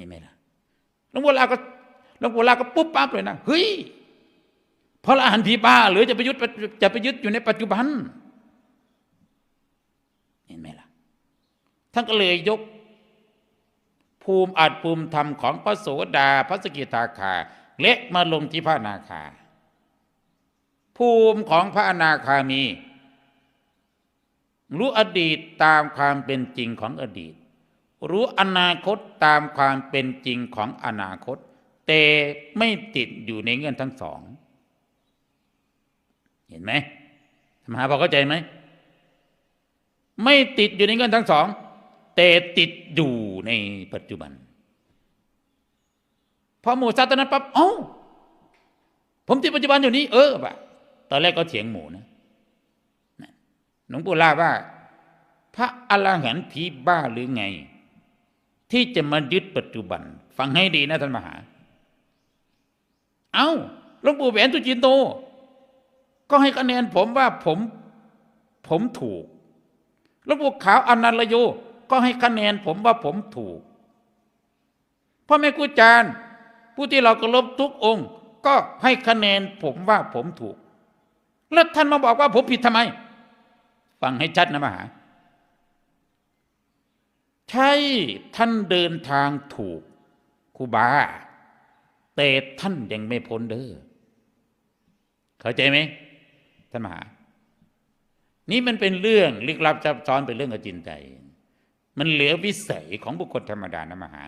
เห็นไหมล่ะหลวงปู่ลาก็หลวงปู่ลาก็ปุ๊บปั๊บเลยนะเฮ้ยเพราะละหันผีบ้าหรือจะไปยึดจะไปยึดอยู่ในปัจจุบัน เห็นไหมล่ะท่านก็เลยยก ภูมิอาจภูมิธรรมของพระโสดาพระสกิทาคาเละมาลงที่พระนาคา ภูมิของพระอนาคามี รู้อดีตตามความเป็นจริงของอดีต รู้อนาคตตามความเป็นจริงของอนาคต แต่ไม่ติดอยู่ในเงื่อนทั้งสอง เห็นไหมธรรมหาพอเข้าใจไหม ไม่ติดอยู่ในเงื่อนทั้งสอง แต่ติดอยู่ในปัจจุบัน พอหมูสัตว์ตอนนั้นปั๊บเอ้าผมติดปัจจุบันอยู่นี้เออปะตอนแรกก็เถียงหมูนะนะหลวงปู่ล่าว่า พระอรหันต์ผีบ้าหรือไง ที่จะมายึดปัจจุบัน ฟังให้ดีนะท่านมหา เอา้าหลวงปู่แหวนตุจินโต ก็ให้คะแนนผมว่าผมผมถูกหลวงปู่ขาวอนันตโย ก็ให้คะแนนผมว่าผมถูกพ่อแม่ครูจารผู้ที่เราเคารพทุกองค์ ก็ให้คะแนนผมว่าผมถูก แล้วท่านมาบอกว่าผมผิดทำไม ฟังให้ชัดนะมหา ใช่ท่านเดินทางถูกคูบา แต่ท่านยังไม่พ้นเด้อเข้าใจไหมท่านมหา นี่มันเป็นเรื่องลึกลับซับซ้อนเป็นเรื่องอจินไตยมันเหลือวิสัยของบุคคลธรรมดานะมหา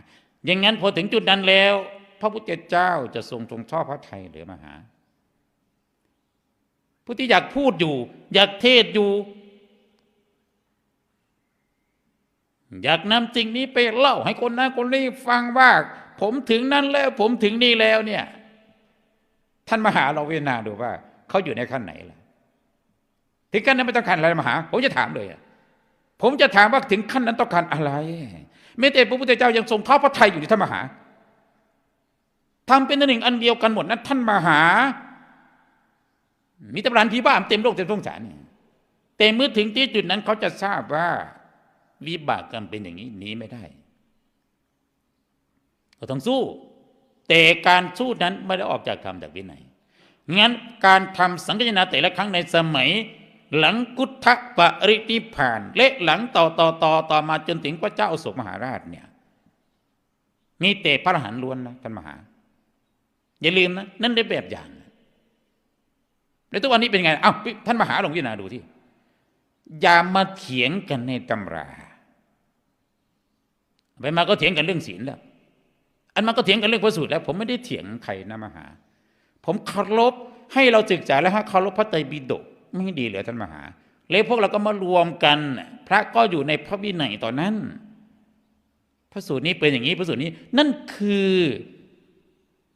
อย่างนั้นพอถึงจุดนั้นแล้ว พระพุทธเจ้าจะทรงทรงชอบพระไทยหรือมหา ผู้ที่อยากพูดอยู่ อยากเทศอยู่ อยากนำสิ่งนี้ไปเล่าให้คนนั้นคนนี้ฟังว่า ผมถึงนั้นแล้ว ผมถึงนี่แล้วเนี่ย ท่านมหาเราเวนาดูว่าเขาอยู่ในขั้นไหนล่ะถึงขั้นนั้นไม่ต้องการอะไรมหา ผมจะถามเลยผมจะถามว่าถึงขั้นนั้นต้องการอะไรไม่แต่พระพุทธเจ้ายังทรงท้อพระไทยอยู่ในท่านมหาทำเป็นหนึ่งอันเดียวกันหมดนั้นท่านมหา มีตำรานผีบ้าเต็มโลกเต็มสงสารเนี่ยแต่เมื่อถึงที่จุดนั้นเขาจะทราบว่า วิบากกรรมเป็นอย่างนี้หนีไม่ได้เราต้องสู้ แต่การสู้นั้นไม่ได้ออกจากธรรมจากวินัยงั้นการทำสังฆนาแต่ละครั้งในสมัย หลังกุฏทปรินิพาน และหลังต่อต่อต่อต่อมาจนถึงพระเจ้าอโศกมหาราชเนี่ยมีแต่พระอรหันต์ล้วนนะท่านมหา อย่าลืมนะนั่นได้แบบอย่างแล้วทุกวันนี้เป็นไงเอ้าท่านมหาลงพิจารณาดูที่อย่ามาเถียงกันในตำรา ไปมาก็เถียงกันเรื่องศีลแล้ว อันมาก็เถียงกันเรื่องพระสูตรแล้ว ผมไม่ได้เถียงใครนะมหา ผมเคารพให้เราศึกษาแล้วฮะเคารพพระไตรปิฎกไม่ดีเหลือท่านมหา เลยพวกเราก็มารวมกัน พระก็อยู่ในพระวินัยตอนนั้น พระสูตรนี้เป็นอย่างนี้พระสูตรนี้ นั่นคือ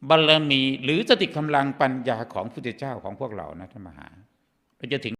บารมีหรือสติกำลังปัญญาของพระเจ้าของพวกเรานะท่านมหาเราจะถึง